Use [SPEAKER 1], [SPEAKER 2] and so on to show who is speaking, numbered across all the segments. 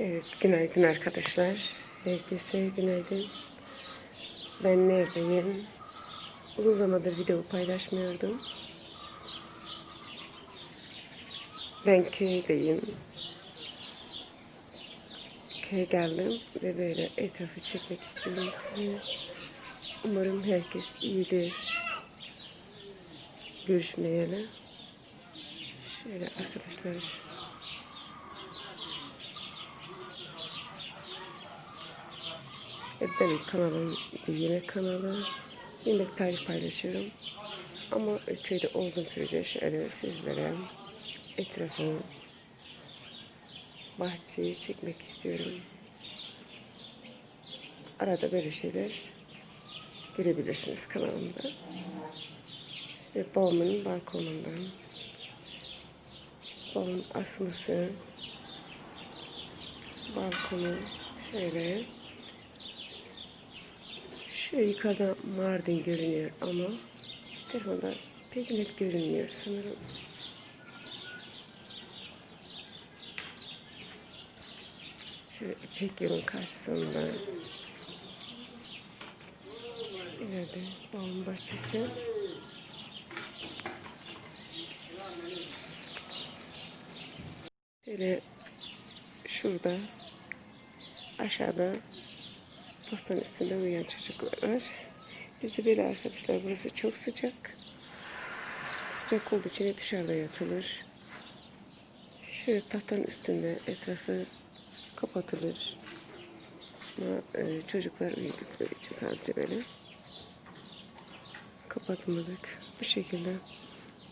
[SPEAKER 1] Evet, günaydın arkadaşlar. Herkese günaydın. Ben neredeyim? Uzun zamandır video paylaşmıyordum. Ben köydeyim. Köye geldim ve böyle etrafı çekmek istiyorum size. Umarım herkes iyidir. Görüşmeyeli. Şöyle arkadaşlar. Benim kanalım bir yemek kanalı. Yemek tarif paylaşıyorum. Ama köyde olduğum sürece şöyle sizlere etrafı, bahçeyi çekmek istiyorum. Arada böyle şeyler görebilirsiniz kanalımda. Ve babamın balkonundan. Babamın asması, balkonu şöyle şu yukarıda Mardin görünüyor ama telefonda pek net görünmüyor sanırım. Şöyle İpek yolun karşısında ileride bağın bahçesi. Şöyle şurada aşağıda tahtanın üstünde uyuyan çocuklar var. Bizde böyle arkadaşlar burası çok sıcak. Sıcak olduğu için dışarıda yatılır. Şöyle tahtanın üstünde etrafı kapatılır. Ama e, çocuklar uyudukları için sadece böyle kapatmadık. Bu şekilde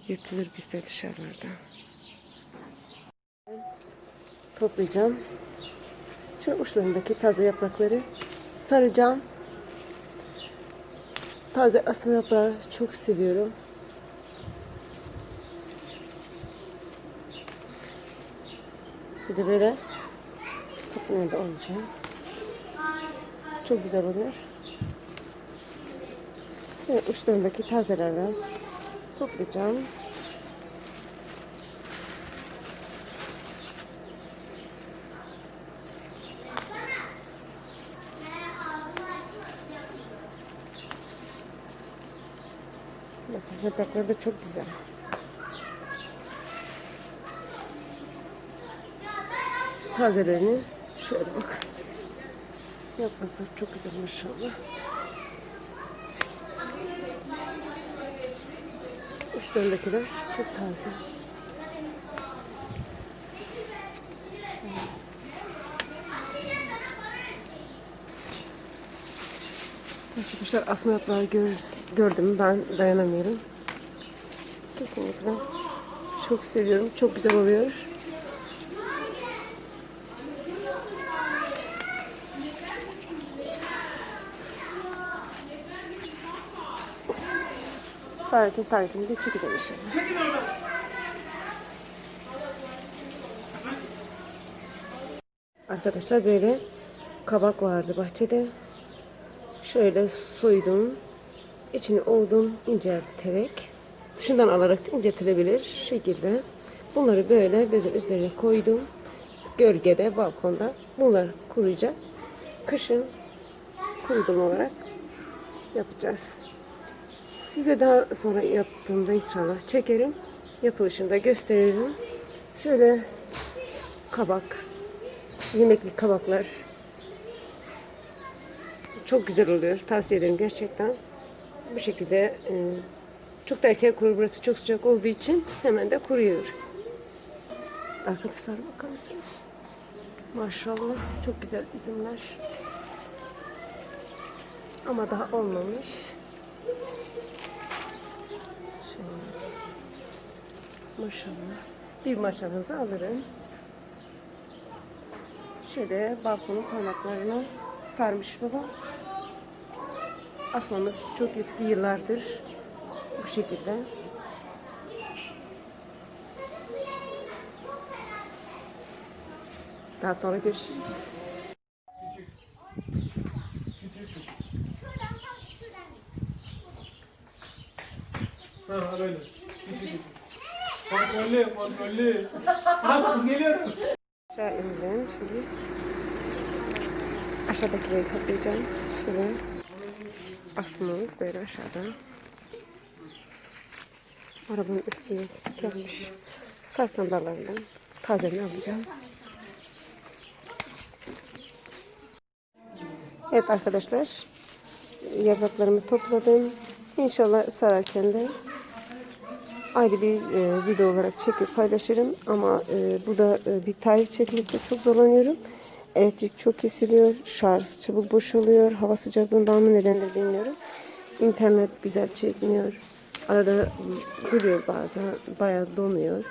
[SPEAKER 1] yatılır bizde dışarılarda. Toplayacağım. Şu uçlarındaki taze yaprakları saracağım. Taze asma yaprağı çok seviyorum. Bir de böyle toplamaya da olacağım. Çok güzel oluyor. Ve uçlarındaki tazelerden toplayacağım. Bakın yaprakları da çok güzel. Şu tazelerini şöyle bak. Yapraklar çok güzel maşallah. Uçlarındakiler çok taze. Arkadaşlar asma yaprağı gör, gördüm ben dayanamıyorum. Kesinlikle çok seviyorum. Çok güzel oluyor. Sakin tarifini de çekeceğim inşallah. Arkadaşlar böyle kabak vardı bahçede. Şöyle soydum. İçini oldum incelterek. Dışından alarak inceltilebilir şekilde. Bunları böyle bezin üzerine koydum. Gölgede, balkonda. Bunlar kuruyacak. Kışın kurudum olarak yapacağız. Size daha sonra yaptığımda inşallah çekerim. Yapılışını da gösteririm. Şöyle kabak, yemekli kabaklar çok güzel oluyor. Tavsiye ederim gerçekten. Bu şekilde e, çok da erken kurur. Burası çok sıcak olduğu için hemen de kuruyor. Arkadaşlar bakar mısınız? Maşallah çok güzel üzümler. Ama daha olmamış. Şöyle. Maşallah. Bir maşalınızı alırım. Şöyle balkonun parmaklarına sarmış baba. Asmamız çok eski yıllardır bu şekilde. Daha sonra görüşürüz.
[SPEAKER 2] Ha öyle. Kontrollü, kontrollü. Bak geliyorum.
[SPEAKER 1] Aşağı indim şimdi. Aşağıdakileri toplayacağım. Şöyle asmamız böyle aşağıda. Arabanın üstüne gelmiş. Sarkan dallarından tazemi alacağım. Evet arkadaşlar. Yapraklarımı topladım. İnşallah sararken de ayrı bir e, video olarak çekip paylaşırım. Ama e, bu da e, bir tarif çekmekte çok zorlanıyorum. Elektrik çok kesiliyor. Şarj çabuk boşalıyor. Hava sıcaklığından mı nedendir bilmiyorum. İnternet güzel çekmiyor. Arada duruyor bazen. Bayağı donuyor.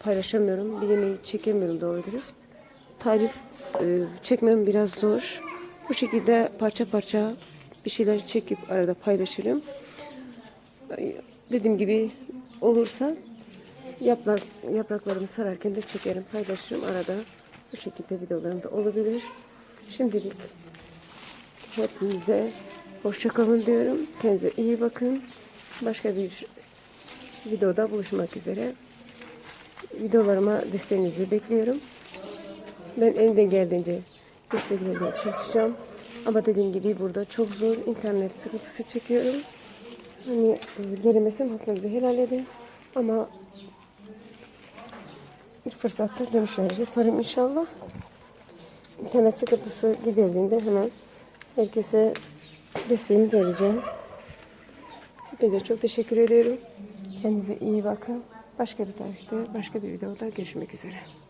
[SPEAKER 1] Paylaşamıyorum. Bir yemeği çekemiyorum doğru dürüst. Tarif e, çekmem biraz zor. Bu şekilde parça parça bir şeyler çekip arada paylaşırım. Dediğim gibi olursa yaprak, yapraklarımı sararken de çekerim, paylaşırım arada. Bu şekilde videolarım da olabilir. Şimdilik hepinize hoşça kalın diyorum. Kendinize iyi bakın. Başka bir videoda buluşmak üzere. Videolarıma desteğinizi bekliyorum. Ben elimden geldiğince destek çalışacağım. Ama dediğim gibi burada çok zor internet sıkıntısı çekiyorum. Hani e, gelemesem hakkınızı helal edin. Ama bir fırsatta dönüşler yaparım inşallah. İnternet sıkıntısı giderildiğinde hemen herkese desteğimi vereceğim. Hepinize çok teşekkür ediyorum. Kendinize iyi bakın. Başka bir tarihte, başka bir videoda görüşmek üzere.